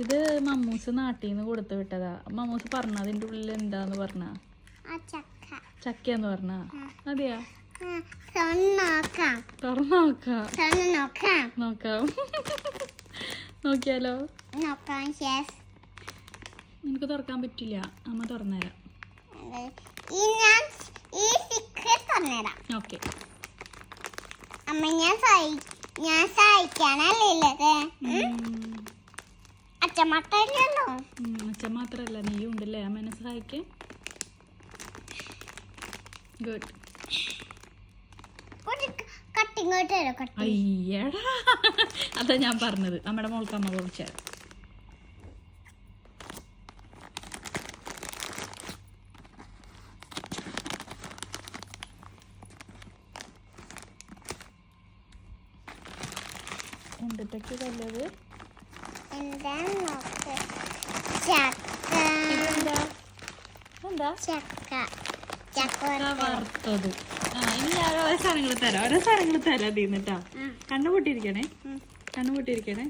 ഇത് മമ്മൂസ് നാട്ടിൽ നിന്ന് കൊടുത്തു വിട്ടതാ. മമ്മൂസ് പറഞ്ഞ അതിന്റെ ഉള്ളിൽ എന്താന്ന് പറഞ്ഞ? ചക്ക. പറഞ്ഞ? അതെയാ? ആ, തുറന്ന് നോക്കാം. നോക്കിയാലോ? നിനക്ക് തുറക്കാൻ പറ്റില്ല. അമ്മ തുറന്നുതരാം ഓക്കെ. അമ്മ ഞാൻ ഞാൻ സഹായിക്കാനല്ലേ അച്ഛൻ മാത്രല്ല നീയും ഉണ്ടല്ലേ? അമ്മേനെ സഹായിക്കാൻ ഗുഡ് അയ്യടാ. അതാ ഞാൻ പറഞ്ഞത്. നമ്മുടെ മോൾക്ക് അമ്മ കുറച്ച് എന്തിട്ടൊക്കെ നല്ലത് എന്താ നോക്ക്? ചക്ക. എന്താ? ചക്ക. വറുത്തത്. ആ ഇനി ഞാൻ ഓരോ സാധനങ്ങൾ തരാം. ഓരോ സാധനങ്ങൾ തരാം തീർന്നിട്ടാ ഉം. കണ്ണു പൊട്ടിയിരിക്കണേ. കണ്ണു പൊട്ടിയിരിക്കണേ.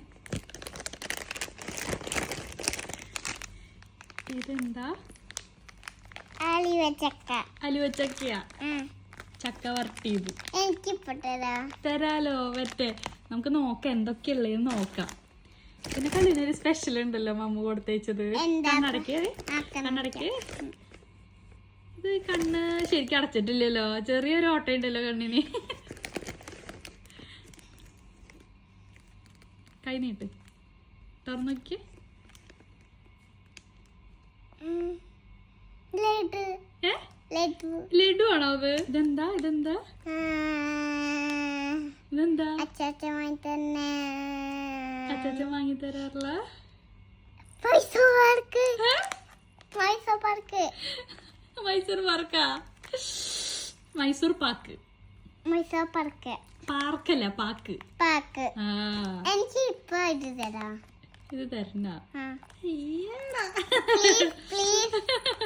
ഇതെന്താ? അലുവച്ചക്ക അലുവച്ചക്കയാ. ചക്ക വരട്ടിയത് എനിക്ക് തരാലോ മറ്റേ നമുക്ക് നോക്കാം എന്തൊക്കെയുള്ളതെന്ന് നോക്കാം. പിന്നെ കണ്ണിനൊരു സ്പെഷ്യൽ ഉണ്ടല്ലോ മമ്മ കൊടുത്തയച്ചത് എന്താ? കണ്ണടക്ക്. കണ്ണടക്ക്. ഇത് കണ്ണ് ശരിക്കും അടച്ചിട്ടില്ലല്ലോ. ചെറിയൊരു ഓട്ട ഉണ്ടല്ലോ കണ്ണിന്. കൈ നീട്ട്. തുറന്നൊക്കെ നോക്കി. ലഡു. ആണോ അത്? ഇതെന്താ? ഇതെന്താ? ഇതെന്താ? അച്ചാച്ചമായി തന്നെ അച്ചാച്ചൻ വാങ്ങി തരാറില്ല? മൈസൂർ പാർക്ക്. മൈസൂർ പാർക്ക്. മൈസൂർ പാർക്കാ? മൈസൂർ പാക്ക്. മൈസൂർ പാർക്ക്. പാർക്കല്ല പാക്ക്. പാക്ക്. എനിക്ക് ഇപ്പൊ ഇത് തരാം. ഇത്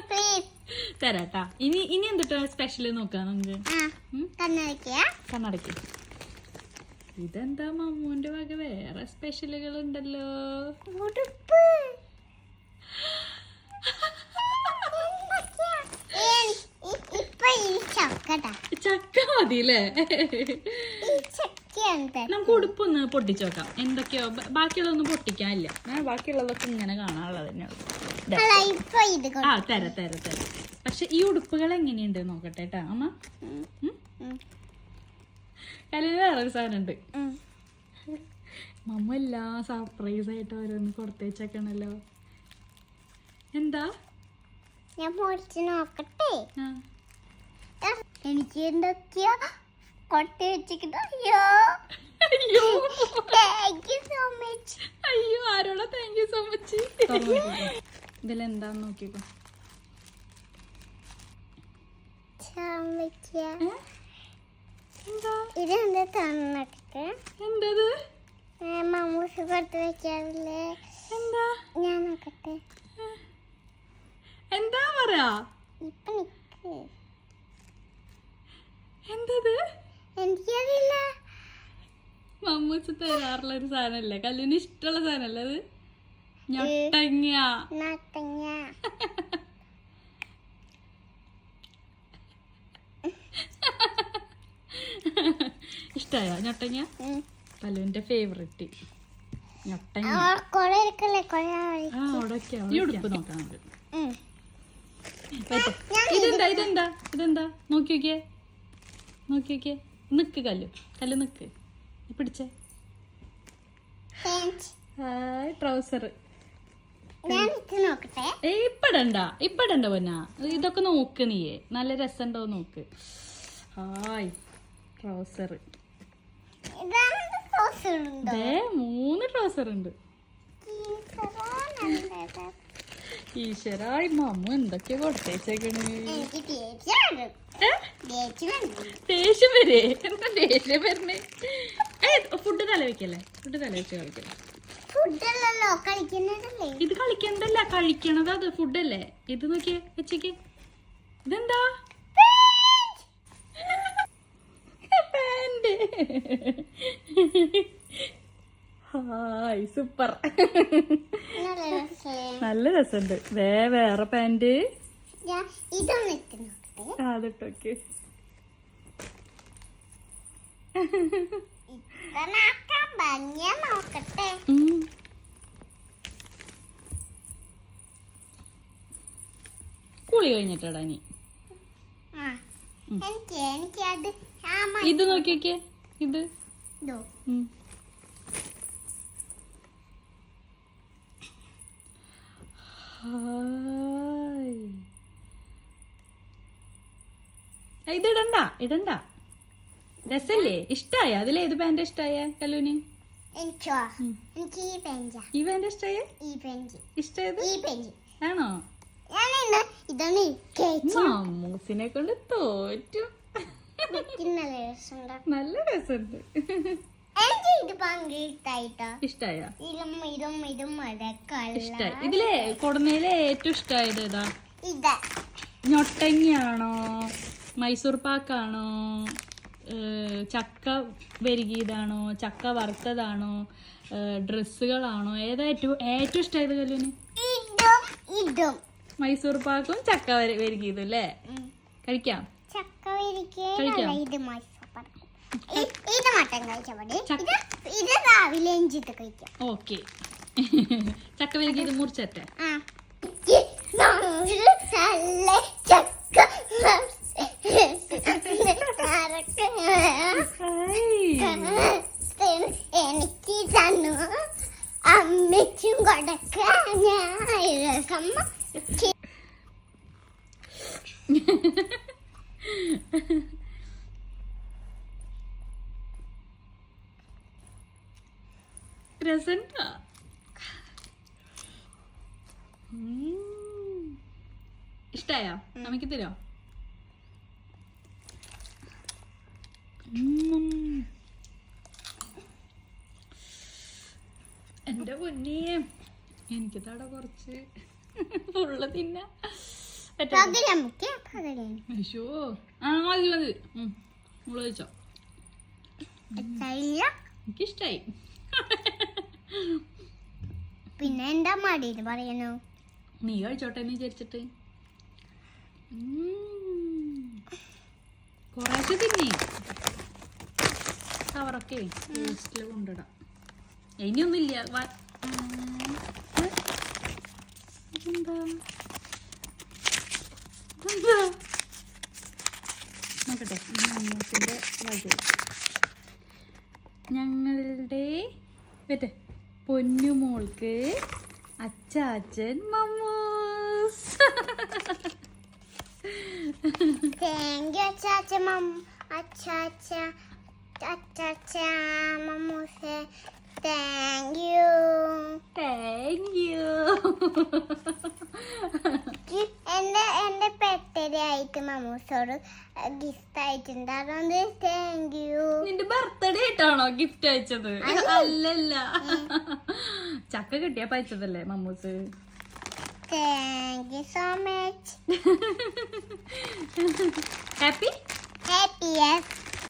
പ്ലീസ് തരാട്ടാ. ഇനി ഇനി എന്തിട്ടാ സ്പെഷ്യൽ നോക്കാം നമുക്ക്? കണ്ണടക്കിയ? കണ്ണടക്കിയ കണ്ണടക്കി ഇതെന്താ മമ്മൂന്റെ വക? വേറെ സ്പെഷ്യലുകൾ ഉണ്ടല്ലോ. ചക്ക മതി. നമുക്ക് ഉടുപ്പൊന്ന് പൊട്ടിച്ചു നോക്കാം എന്തൊക്കെയോ? ബാക്കിയുള്ളതൊന്നും പൊട്ടിക്കാനില്ല. ബാക്കിയുള്ളതൊക്കെ ഇങ്ങനെ കാണാനുള്ളത് തന്നെയാണ് ആ തര തര തര. പക്ഷെ ഈ ഉടുപ്പുകൾ എങ്ങനെയുണ്ട്? നോക്കട്ടെ കേട്ടോ അമ്മ. ഉം, വേറൊരു സാധനം ഉണ്ട്. മമ്മ എല്ലാ സർപ്രൈസ് ആയിട്ട് ഓരോന്ന് കൊടുത്തേച്ചേക്കണല്ലോ എന്താ? ഞാൻ പൊടിച്ച് നോക്കട്ടെ. എനിക്ക് എന്തൊക്കെയോ കൊട്ടി വെച്ചിട്ട് അയ്യോ. അയ്യോ. താങ്ക് യു സോ മച്ച് അയ്യോ ആരോടാ താങ്ക് യു സോ മച്ച് ഇതിലെന്താന്ന് നോക്കിക്കോ. ചാമ്പയ്ക്ക ഏ? എന്താ തന്നിട്ട് എന്തത്? മമ്മൂസ് പുറത്ത് വെക്കാറില്ലേ? എന്താ? ഞാൻ നോക്കട്ടെ എന്താ പറയാ? ഇപ്പൊ നിക്ക്. എന്തത്? എനിക്കറിയില്ല. മമ്മൂച്ച് തരാറുള്ള ഒരു സാധനല്ലേ? കല്ലിന് ഇഷ്ടമുള്ള സാധനല്ലേ അത്? ഞൊട്ടങ്ങ. നട്ടങ്ങ ഇഷ്ടായോ? ഞൊട്ടങ്ങ ഉം. കല്ലുവിന്റെ ഫേവറേറ്റ് ഞൊട്ടങ്ങ ഈ ഉടുപ്പ് നോക്കാം നമുക്ക് ഇതെന്താ ഇതെന്താ ഇതെന്താ? നോക്കി നോക്കിയേ. നോക്കി നോക്കിയേ. നിക്ക് കല്ലു. കല്ലു നിക്ക്. പിടിച്ചേ. ഹായ് ട്രൗസർ ഞാൻ ഇത് നോക്കട്ടെ? ഏ ഇപ്പടണ്ട. ഇപ്പടണ്ട പൊന്ന. ഇതൊക്കെ നോക്ക് നീയേ. നല്ല രസമുണ്ടോ നോക്ക്. ഹായ് ട്രൗസർ മൂന്ന് ട്രൗസർ ഉണ്ട് ഈശ്വരാ, മമ്മ എന്തൊക്കെ കൊടുത്തേച്ചേക്കണ്? ദേഷ്യം വരേ. എന്താ ദേഷ്യം വരണേ? ഫുഡ് തല വെക്കല്ലേ? ഫുഡ് തല വെച്ച് കളിക്കല്ലേ? ഇത് കളിക്കണ്ടല്ല കഴിക്കണത് അത് ഫുഡല്ലേ ഇത് നോക്കിയേ വെച്ചേക്ക്. ഇതെന്താ? Hi super. നല്ല രസമുണ്ട്. വേ വേറെ പാന്റ് അതിട്ടോക്ക് നോക്കട്ടെ. കുളി കഴിഞ്ഞിട്ടടാ നീ ആ എനിക്ക് എനിക്ക് അത് ആ ഇത് നോക്കിയൊക്കെ നോക്കിയേ ഇത്? ഇതോ. ഇടണ്ട ഇടണ്ട. രസല്ലേ? ഇഷ്ടായ? കല്ലൂന്. ഈ പെഞ്ചാ ഈ ഇഷ്ടായ? ഇഷ്ടായത്? ഈ പെഞ്ച് ആണോ? മൂസിനെ കൊണ്ട് തോറ്റു. നല്ല രസമുണ്ട്. ഇഷ്ടായി? ഇതിലെ കൊടുന്നതിലെ ഏറ്റവും ഇഷ്ടായത് ഏതാ? ഞൊട്ടങ്ങിയാണോ? മൈസൂർ പാക്കാണോ? ചക്ക വരികിയതാണോ ചക്ക വറുത്തതാണോ? ഡ്രസ്സുകളാണോ? ഏതാ ഏറ്റവും ഏറ്റവും ഇഷ്ടമായത് ഇതും മൈസൂർ പാക്കും ചക്ക വെരുകിയതും അല്ലേ? കഴിക്കാം. മതി. ചക്ക. ഇത് ഇത് ഓക്കെ മുറിച്ചട്ടെ എനിക്ക് തന്നു അമ്മയ്ക്കും കൊടുക്കാൻ ഞാൻ രസണ്ട? ഇഷ്ടായോ? നമുക്ക് തരോ എന്റെ പൊന്നേ. എനിക്ക് തട കുറച്ച്. ഉള്ള തിന്ന. മതി മതി. ഉം, മോൾ കഴിച്ചോ? എത്തയില്ല എനിക്കിഷ്ടായി. പിന്നെ എന്താ മടി പറയുന്നു? നീ കഴിച്ചോട്ടെ എന്ന് വിചാരിച്ചിട്ട്. കുറേശ്ശെ തിന്നി. കവറൊക്കെ വേസ്റ്റിൽ കൊണ്ടിടാം. ഇനിയൊന്നുമില്ല. വ- ഉം. ഏ? ഇതെന്താ ഇതെന്താ നോക്കട്ടെ. മമ്മൂസിന്റെ വക ഞങ്ങളുടെ മറ്റേ പൊന്നുമോൾക്ക് അച്ചാച്ചൻ മമ്മൂസ്. താങ്ക് യു അച്ചാച്ച മം അച്ചാച്ച അച്ചാച്ച മമ്മൂസെ. താങ്ക് യു താങ്ക് യു എന്റെ എന്റെ പെട്ടരി ആയിട്ട് മമ്മൂസോട് ഗിഫ്റ്റ് അയച്ചിട്ടുണ്ട് അതുകൊണ്ട് താങ്ക് യു നിന്റെ ബർത്ത്ഡേ ആയിട്ടാണോ ഗിഫ്റ്റ് അയച്ചത്? അല്ലല്ല. ചക്ക കിട്ടിയപ്പോ അയച്ചതല്ലേ Mammoos? Thank you so much happy happy